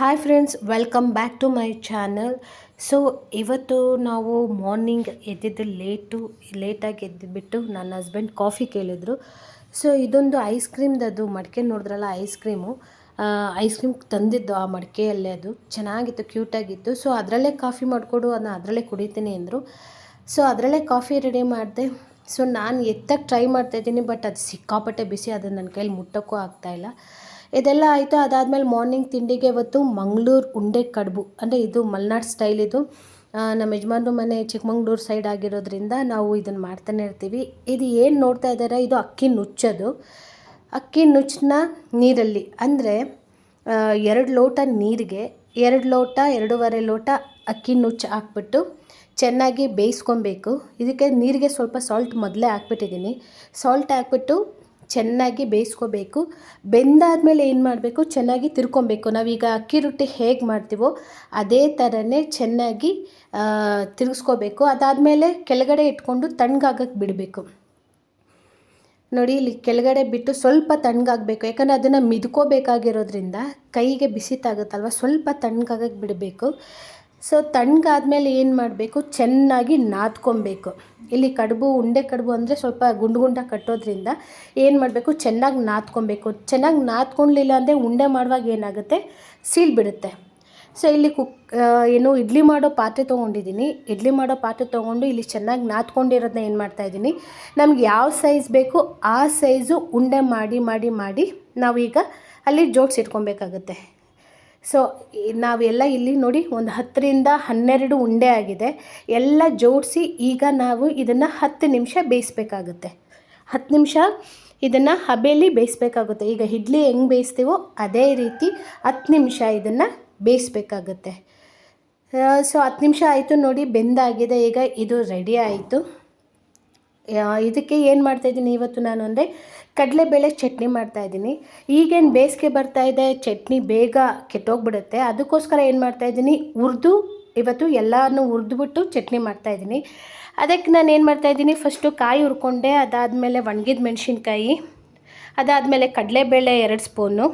Hi friends welcome back to my channel so ಇವತ್ತು ನಾವು morning ಎದ್ದಿದ್ದು ಲೇಟು ಲೇಟಾಗಿ ಎದ್ದುಬಿಟ್ಟು ನನ್ನ ಹಸ್ಬೆಂಡ್ ಕಾಫಿ ಕೇಳಿದರು. ಸೊ ಇದೊಂದು ಐಸ್ ಕ್ರೀಮ್ದದು ಮಡಿಕೆ ನೋಡಿದ್ರಲ್ಲ ಐಸ್ ಕ್ರೀಮು ಐಸ್ ಕ್ರೀಮ್ ತಂದಿದ್ದು ಆ ಮಡಿಕೆಯಲ್ಲೇ ಅದು. ಚೆನ್ನಾಗಿತ್ತು ಕ್ಯೂಟಾಗಿತ್ತು ಸೊ ಅದರಲ್ಲೇ ಕಾಫಿ ಮಾಡಿಕೊಡು, ಅದನ್ನ ಅದರಲ್ಲೇ ಕುಡಿತೀನಿ ಅಂದರು. ಸೊ ಅದರಲ್ಲೇ ಕಾಫಿ ರೆಡಿ ಮಾಡಿದೆ. ಸೊ ನಾನು ಎತ್ತಕ್ಕೆ ಟ್ರೈ ಮಾಡ್ತಾಯಿದ್ದೀನಿ ಬಟ್ ಅದು ಸಿಕ್ಕಾಪಟ್ಟೆ ಬಿಸಿ ಅದನ್ನು ನನ್ನ ಕೈಲಿ ಮುಟ್ಟೋಕ್ಕೂ ಆಗ್ತಾಯಿಲ್ಲ ಇದೆಲ್ಲ ಆಯಿತು. ಅದಾದಮೇಲೆ ಮಾರ್ನಿಂಗ್ ತಿಂಡಿಗೆ ಇವತ್ತು ಮಂಗಳೂರು ಉಂಡೆ ಕಡುಬು. ಅಂದರೆ ಇದು ಮಲ್ನಾಡ್ ಸ್ಟೈಲ್ ಇದು. ನಮ್ಮ ಯಜಮಾನ್ರ ಮನೆ ಚಿಕ್ಕಮಂಗ್ಳೂರು ಸೈಡ್ ಆಗಿರೋದ್ರಿಂದ ನಾವು ಇದನ್ನು ಮಾಡ್ತಾನೆ ಇರ್ತೀವಿ. ಇದು ಏನು ನೋಡ್ತಾ ಇದ್ದಾರೆ ಇದು ಅಕ್ಕಿ ನುಚ್ಚದು. ಅಕ್ಕಿ ನುಚ್ಚನ್ನ ನೀರಲ್ಲಿ ಅಂದರೆ ಎರಡು ಲೋಟ ನೀರಿಗೆ, ಎರಡು ಲೋಟ, ಎರಡೂವರೆ ಲೋಟ ಅಕ್ಕಿ ನುಚ್ಚು ಹಾಕ್ಬಿಟ್ಟು ಚೆನ್ನಾಗಿ ಬೇಯಿಸ್ಕೊಬೇಕು. ಇದಕ್ಕೆ ನೀರಿಗೆ ಸ್ವಲ್ಪ ಸಾಲ್ಟ್ ಮೊದಲೇ ಹಾಕ್ಬಿಟ್ಟಿದ್ದೀನಿ. ಸಾಲ್ಟ್ ಹಾಕ್ಬಿಟ್ಟು ಚೆನ್ನಾಗಿ ಬೇಯಿಸ್ಕೋಬೇಕು. ಬೆಂದಾದಮೇಲೆ ಏನು ಮಾಡಬೇಕು? ಚೆನ್ನಾಗಿ ತಿರ್ಕೊಬೇಕು. ನಾವೀಗ ಅಕ್ಕಿ ರೊಟ್ಟಿ ಹೇಗೆ ಮಾಡ್ತೀವೋ ಅದೇ ಥರನೇ ಚೆನ್ನಾಗಿ ತಿರುಗಿಸ್ಕೋಬೇಕು. ಅದಾದಮೇಲೆ ಕೆಳಗಡೆ ಇಟ್ಕೊಂಡು ತಣ್ಣಗಾಗಕ್ಕೆ ಬಿಡಬೇಕು. ನೋಡಿ, ಇಲ್ಲಿ ಕೆಳಗಡೆ ಬಿಟ್ಟು ಸ್ವಲ್ಪ ತಣ್ಣಗಾಗಬೇಕು. ಯಾಕಂದರೆ ಅದನ್ನು ಮಿದ್ಕೋಬೇಕಾಗಿರೋದ್ರಿಂದ ಕೈಗೆ ಬಿಸಿ ತಾಗುತ್ತಲ್ವ ಸ್ವಲ್ಪ ತಣ್ಣಗಾಗಕ್ಕೆ ಬಿಡಬೇಕು. ಸೊ ತಣ್ಣಗಾದ್ಮೇಲೆ ಏನು ಮಾಡಬೇಕು? ಚೆನ್ನಾಗಿ ನಾದ್ಕೊಬೇಕು. ಇಲ್ಲಿ ಕಡುಬು, ಉಂಡೆ ಕಡುಬು ಅಂದರೆ ಸ್ವಲ್ಪ ಗುಂಡು ಗುಂಡ ಕಟ್ಟೋದ್ರಿಂದ ಏನು ಮಾಡಬೇಕು? ಚೆನ್ನಾಗಿ ನಾದ್ಕೊಬೇಕು. ಚೆನ್ನಾಗಿ ನಾದ್ಕೊಳ್ಲಿಲ್ಲ ಅಂದರೆ ಉಂಡೆ ಮಾಡುವಾಗ ಏನಾಗುತ್ತೆ? ಸೀಲ್ ಬಿಡುತ್ತೆ ಸೊ ಇಲ್ಲಿ ಕುಕ್ ಏನು ಇಡ್ಲಿ ಮಾಡೋ ಪಾತ್ರೆ ತೊಗೊಂಡಿದ್ದೀನಿ. ಇಡ್ಲಿ ಮಾಡೋ ಪಾತ್ರೆ ತೊಗೊಂಡು ಇಲ್ಲಿ ಚೆನ್ನಾಗಿ ನಾದ್ಕೊಂಡಿರೋದನ್ನ ಏನು ಮಾಡ್ತಾಯಿದ್ದೀನಿ ನಮ್ಗೆ ಯಾವ ಸೈಜ್ ಬೇಕು ಆ ಸೈಜು ಉಂಡೆ ಮಾಡಿ ಮಾಡಿ ಮಾಡಿ ನಾವೀಗ ಅಲ್ಲಿ ಜೋಡಿಸಿಟ್ಕೊಬೇಕಾಗುತ್ತೆ ಸೊ ನಾವೆಲ್ಲ ಇಲ್ಲಿ ನೋಡಿ ಒಂದು ಹತ್ತರಿಂದ ಹನ್ನೆರಡು ಉಂಡೆ ಆಗಿದೆ. ಎಲ್ಲ ಜೋಡಿಸಿ ಈಗ ನಾವು ಇದನ್ನು ಹತ್ತು ನಿಮಿಷ ಬೇಯಿಸ್ಬೇಕಾಗುತ್ತೆ. ಹತ್ತು ನಿಮಿಷ ಇದನ್ನು ಹಬೆಯಲ್ಲಿ ಬೇಯಿಸ್ಬೇಕಾಗುತ್ತೆ. ಈಗ ಇಡ್ಲಿ ಹೆಂಗೆ ಬೇಯಿಸ್ತೀವೋ ಅದೇ ರೀತಿ ಹತ್ತು ನಿಮಿಷ ಇದನ್ನು ಬೇಯಿಸ್ಬೇಕಾಗುತ್ತೆ. ಸೊ, ಹತ್ತು ನಿಮಿಷ ಆಯಿತು ನೋಡಿ, ಬೆಂದಾಗಿದೆ. ಈಗ ಇದು ರೆಡಿ ಆಯಿತು. ಇದಕ್ಕೆ ಏನು ಮಾಡ್ತಾಯಿದ್ದೀನಿ ಇವತ್ತು ನಾನು ಅಂದರೆ ಕಡಲೆಬೇಳೆ ಚಟ್ನಿ ಮಾಡ್ತಾಯಿದ್ದೀನಿ ಈಗೇನು ಬೇಸಿಗೆ ಬರ್ತಾ ಇದೆ, ಚಟ್ನಿ ಬೇಗ ಕೆಟ್ಟೋಗ್ಬಿಡುತ್ತೆ. ಅದಕ್ಕೋಸ್ಕರ ಏನು ಮಾಡ್ತಾಯಿದ್ದೀನಿ ಹುರಿದು, ಇವತ್ತು ಎಲ್ಲನೂ ಹುರಿದ್ಬಿಟ್ಟು ಚಟ್ನಿ ಮಾಡ್ತಾಯಿದ್ದೀನಿ ಅದಕ್ಕೆ ನಾನು ಏನು ಮಾಡ್ತಾಯಿದ್ದೀನಿ ಫಸ್ಟು ಕಾಯಿ ಹುರ್ಕೊಂಡೆ, ಅದಾದಮೇಲೆ ಒಣಗಿದ ಮೆಣಸಿನ್ಕಾಯಿ, ಅದಾದಮೇಲೆ ಕಡಲೆಬೇಳೆ ಎರಡು ಸ್ಪೂನು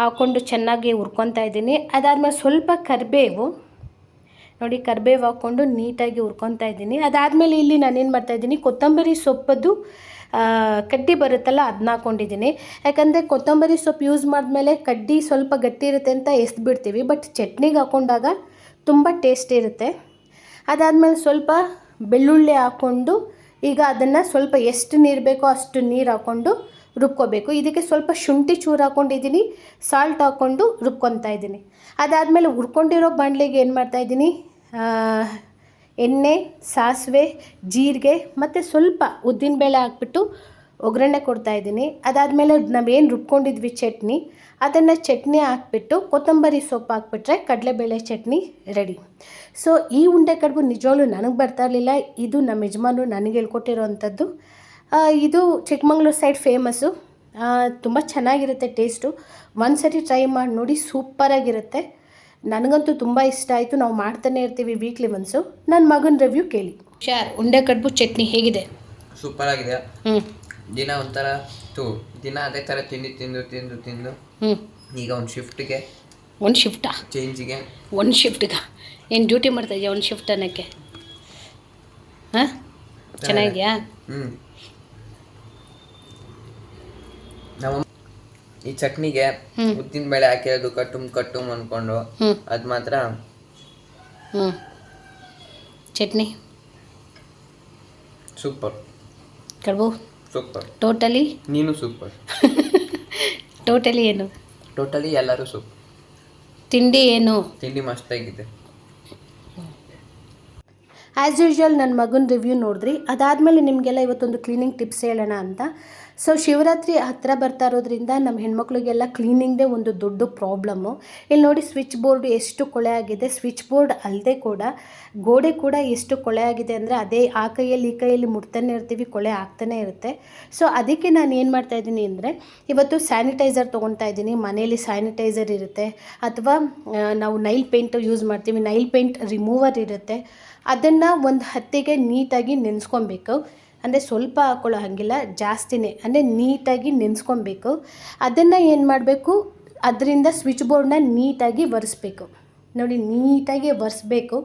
ಹಾಕ್ಕೊಂಡು ಚೆನ್ನಾಗಿ ಹುರ್ಕೊತಾ ಇದ್ದೀನಿ. ಅದಾದಮೇಲೆ ಸ್ವಲ್ಪ ಕರಿಬೇವು ನೋಡಿ ಕರ್ಬೇವು ಹಾಕ್ಕೊಂಡು ನೀಟಾಗಿ ಹುರ್ಕೊತಾ ಇದ್ದೀನಿ. ಅದಾದಮೇಲೆ ಇಲ್ಲಿ ನಾನೇನು ಮಾಡ್ತಾಯಿದ್ದೀನಿ ಕೊತ್ತಂಬರಿ ಸೊಪ್ಪದ್ದು ಕಡ್ಡಿ ಬರುತ್ತಲ್ಲ ಅದನ್ನ ಹಾಕ್ಕೊಂಡಿದ್ದೀನಿ ಯಾಕಂದರೆ ಕೊತ್ತಂಬರಿ ಸೊಪ್ಪು ಯೂಸ್ ಮಾಡಿದ್ಮೇಲೆ ಕಡ್ಡಿ ಸ್ವಲ್ಪ ಗಟ್ಟಿ ಇರುತ್ತೆ ಅಂತ ಎಸ್ದು ಬಿಡ್ತೀವಿ ಬಟ್ ಚಟ್ನಿಗೆ ಹಾಕ್ಕೊಂಡಾಗ ತುಂಬ ಟೇಸ್ಟ್ ಇರುತ್ತೆ. ಅದಾದಮೇಲೆ ಸ್ವಲ್ಪ ಬೆಳ್ಳುಳ್ಳಿ ಹಾಕ್ಕೊಂಡು ಈಗ ಅದನ್ನು ಸ್ವಲ್ಪ ಎಷ್ಟು ನೀರು ಬೇಕೋ ಅಷ್ಟು ನೀರು ಹಾಕ್ಕೊಂಡು ರುಬ್ಕೋಬೇಕು. ಇದಕ್ಕೆ ಸ್ವಲ್ಪ ಶುಂಠಿ ಚೂರು ಹಾಕ್ಕೊಂಡಿದ್ದೀನಿ ಸಾಲ್ಟ್ ಹಾಕ್ಕೊಂಡು ರುಬ್ಕೊತಾ ಇದ್ದೀನಿ. ಅದಾದಮೇಲೆ ಹುರ್ಕೊಂಡಿರೋ ಬಾಣಲೆಗೆ ಏನು ಮಾಡ್ತಾಯಿದ್ದೀನಿ ಎಣ್ಣೆ, ಸಾಸಿವೆ, ಜೀರಿಗೆ ಮತ್ತು ಸ್ವಲ್ಪ ಉದ್ದಿನಬೇಳೆ ಹಾಕ್ಬಿಟ್ಟು ಒಗ್ಗರಣೆ ಕೊಡ್ತಾಯಿದ್ದೀನಿ ಅದಾದಮೇಲೆ ನಾವೇನು ರುಬ್ಕೊಂಡಿದ್ವಿ ಚಟ್ನಿ, ಅದನ್ನು ಚಟ್ನಿ ಹಾಕ್ಬಿಟ್ಟು ಕೊತ್ತಂಬರಿ ಸೊಪ್ಪು ಹಾಕ್ಬಿಟ್ರೆ ಕಡಲೆಬೇಳೆ ಚಟ್ನಿ ರೆಡಿ. ಸೊ ಈ ಉಂಡೆ ಕಡುಬು ನಿಜವಾಗ್ಲೂ ನನಗೆ ಬರ್ತಾ ಇರಲಿಲ್ಲ. ಇದು ನಮ್ಮ ಯಜಮಾನರು ನನಗೆ ಹೇಳ್ಕೊಟ್ಟಿರೋವಂಥದ್ದು ಇದು ಚಿಕ್ಕಮಂಗ್ಳೂರು ಸೈಡ್ ಫೇಮಸ್ಸು. ತುಂಬ ಚೆನ್ನಾಗಿರುತ್ತೆ ಟೇಸ್ಟು. ಒಂದು ಸರಿ ಟ್ರೈ ಮಾಡಿ ನೋಡಿ ಸೂಪರಾಗಿರುತ್ತೆ ನನಗಂತೂ ತುಂಬ ಇಷ್ಟ ಆಯಿತು. ನಾವು ಮಾಡ್ತಾನೆ ಇರ್ತೀವಿ ವೀಕ್ಲಿ ಒನ್ಸು. ನನ್ನ ಮಗನ ರಿವ್ಯೂ ಕೇಳಿ. ಶಾರ್ ಉಂಡೆ ಕಡುಬು ಚಟ್ನಿ ಹೇಗಿದೆ? ಸೂಪರ್ ಆಗಿದೆ. ಹ್ಞೂ ದಿನ ಒಂಥರ ಟೂ ದಿನ ಅದೇ ಥರ ತಿಂಡಿ ತಿಂದು ತಿಂದು ತಿಂದು ಹ್ಞೂ ಈಗ ಒಂದು ಶಿಫ್ಟ್ಗೆ ಒಂದು ಶಿಫ್ಟಾ ಚೇಂಜಿಗೆ ಒಂದು ಶಿಫ್ಟ್ಗೆ ಏನು ಡ್ಯೂಟಿ ಮಾಡ್ತಾ ಇದೆಯಾ ಒಂದು ಶಿಫ್ಟ್ ಅನ್ನೋಕ್ಕೆ? ಹಾಂ? ಚೆನ್ನಾಗಿದೆಯಾ? ಹ್ಞೂ ನಾವು ಈ ಚಟ್ನಿಗೆ. ಉದ್ದಿನ ಬೇಳೆ ಹಾಕಿರೋದು ಕಟ್ಟುಮ್ ಕಟ್ಟುಮ್ ಅಂದ್ಕೊಂಡು ಹ್ಞೂ ಅದು ಮಾತ್ರ ಹ್ಞೂ ಚಟ್ನಿ. ಸೂಪರ್. ಕಡುಬು. ಸೂಪರ್. ಟೋಟಲಿ? ನೀನು ಸೂಪರ್. ಟೋಟಲಿ ಏನು? ಟೋಟಲಿ ಎಲ್ಲರೂ ಸೂಪರ್ ತಿಂಡಿ ಏನು? ತಿಂಡಿ ಮಸ್ತಾಗಿದೆ ಆ್ಯಸ್ ಯೂಶ್ವಲ್ ನನ್ನ ಮಗನ ರಿವ್ಯೂ ನೋಡಿದ್ರಿ. ಅದಾದಮೇಲೆ ನಿಮಗೆಲ್ಲ ಇವತ್ತೊಂದು ಕ್ಲೀನಿಂಗ್ ಟಿಪ್ಸ್ ಹೇಳೋಣ ಅಂತ. ಸೊ ಶಿವರಾತ್ರಿ ಹತ್ತಿರ ಬರ್ತಾ ಇರೋದ್ರಿಂದ ನಮ್ಮ ಹೆಣ್ಮಕ್ಳಿಗೆಲ್ಲ ಕ್ಲೀನಿಂಗ್ದೇ ಒಂದು ದೊಡ್ಡ ಪ್ರಾಬ್ಲಮ್ಮು ಇಲ್ಲಿ ನೋಡಿ ಸ್ವಿಚ್ ಬೋರ್ಡ್ ಎಷ್ಟು ಕೊಳೆ ಆಗಿದೆ. ಸ್ವಿಚ್ ಬೋರ್ಡ್ ಅಲ್ಲದೆ ಕೂಡ, ಗೋಡೆ ಕೂಡ ಎಷ್ಟು ಕೊಳೆ ಆಗಿದೆ ಅಂದರೆ ಅದೇ ಆ ಕೈಯಲ್ಲಿ, ಈ ಕೈಯಲ್ಲಿ ಮುಟ್ತಾನೆ ಇರ್ತೀವಿ, ಕೊಳೆ ಆಗ್ತಾನೆ ಇರುತ್ತೆ. ಸೊ ಅದಕ್ಕೆ ನಾನು ಏನು ಮಾಡ್ತಾ ಇದ್ದೀನಿ ಅಂದರೆ, ಇವತ್ತು ಸ್ಯಾನಿಟೈಸರ್ ತೊಗೊತಾ ಇದ್ದೀನಿ. ಮನೆಯಲ್ಲಿ ಸ್ಯಾನಿಟೈಸರ್ ಇರುತ್ತೆ. ಅಥವಾ ನಾವು ನೈಲ್ ಪೇಂಟ್ ಯೂಸ್ ಮಾಡ್ತೀವಿ. ನೈಲ್ ಪೇಂಟ್ ರಿಮೂವರ್ ಇರುತ್ತೆ. ಅದನ್ನು ಒಂದು ಹತ್ತಿಗೆ ನೀಟಾಗಿ ನೆನೆಸ್ಕೊಬೇಕು. ಅಂದರೆ ಸ್ವಲ್ಪ ಹಾಕೊಳ್ಳೋ ಹಾಗಿಲ್ಲ, ಜಾಸ್ತಿನೇ, ಅಂದರೆ ನೀಟಾಗಿ ನೆನೆಸ್ಕೊಬೇಕು. ಅದನ್ನು ಏನು ಮಾಡಬೇಕು? ಅದರಿಂದ ಸ್ವಿಚ್ ಬೋರ್ಡ್ನ ನೀಟಾಗಿ ಒರೆಸ್ಬೇಕು. ನೋಡಿ, ನೀಟಾಗಿ ಒರೆಸ್ಬೇಕು.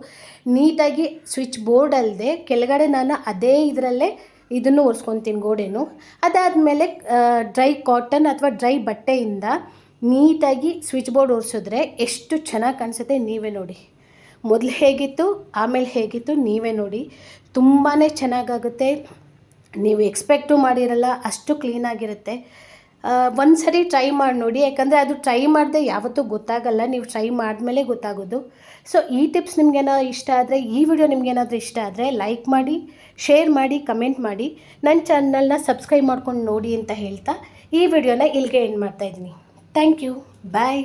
ನೀಟಾಗಿ ಸ್ವಿಚ್ ಬೋರ್ಡ್ ಅಲ್ಲದೆ ಕೆಳಗಡೆ ನಾನು ಅದೇ ಇದರಲ್ಲೇ ಇದನ್ನು ಒರೆಸ್ಕೊತೀನಿ ಗೋಡೆನು. ಅದಾದಮೇಲೆ ಡ್ರೈ ಕಾಟನ್ ಅಥವಾ ಡ್ರೈ ಬಟ್ಟೆಯಿಂದ ನೀಟಾಗಿ ಸ್ವಿಚ್ ಬೋರ್ಡ್ ಒರೆಸಿದ್ರೆ ಎಷ್ಟು ಚೆನ್ನಾಗಿ ಕಾಣಿಸುತ್ತೆ ನೀವೇ ನೋಡಿ. ಮೊದಲು ಹೇಗಿತ್ತು, ಆಮೇಲೆ ಹೇಗಿತ್ತು ನೀವೇ ನೋಡಿ. ತುಂಬಾ ಚೆನ್ನಾಗಾಗುತ್ತೆ. ನೀವು ಎಕ್ಸ್ಪೆಕ್ಟು ಮಾಡಿರಲ್ಲ, ಅಷ್ಟು ಕ್ಲೀನಾಗಿರುತ್ತೆ ಒಂದು ಸರಿ ಟ್ರೈ ಮಾಡಿ ನೋಡಿ, ಯಾಕಂದರೆ ಅದು ಟ್ರೈ ಮಾಡದೆ ಯಾವತ್ತೂ ಗೊತ್ತಾಗಲ್ಲ, ನೀವು ಟ್ರೈ ಮಾಡಿದ್ಮೇಲೆ ಗೊತ್ತಾಗೋದು. ಸೊ ಈ ಟಿಪ್ಸ್ ನಿಮ್ಗೇನೋ ಇಷ್ಟ ಆದರೆ, ಈ ವಿಡಿಯೋ ನಿಮಗೇನಾದರೂ ಇಷ್ಟ ಆದರೆ ಲೈಕ್ ಮಾಡಿ ಶೇರ್ ಮಾಡಿ ಕಮೆಂಟ್ ಮಾಡಿ. ನನ್ನ ಚಾನಲ್ನ ಸಬ್ಸ್ಕ್ರೈಬ್ ಮಾಡ್ಕೊಂಡು ನೋಡಿ ಅಂತ ಹೇಳ್ತಾ, ಈ ವಿಡಿಯೋನ ಇಲ್ಲಿಗೆ ಎಂಡ್ ಮಾಡ್ತಾಯಿದ್ದೀನಿ ಥ್ಯಾಂಕ್ ಯು ಬಾಯ್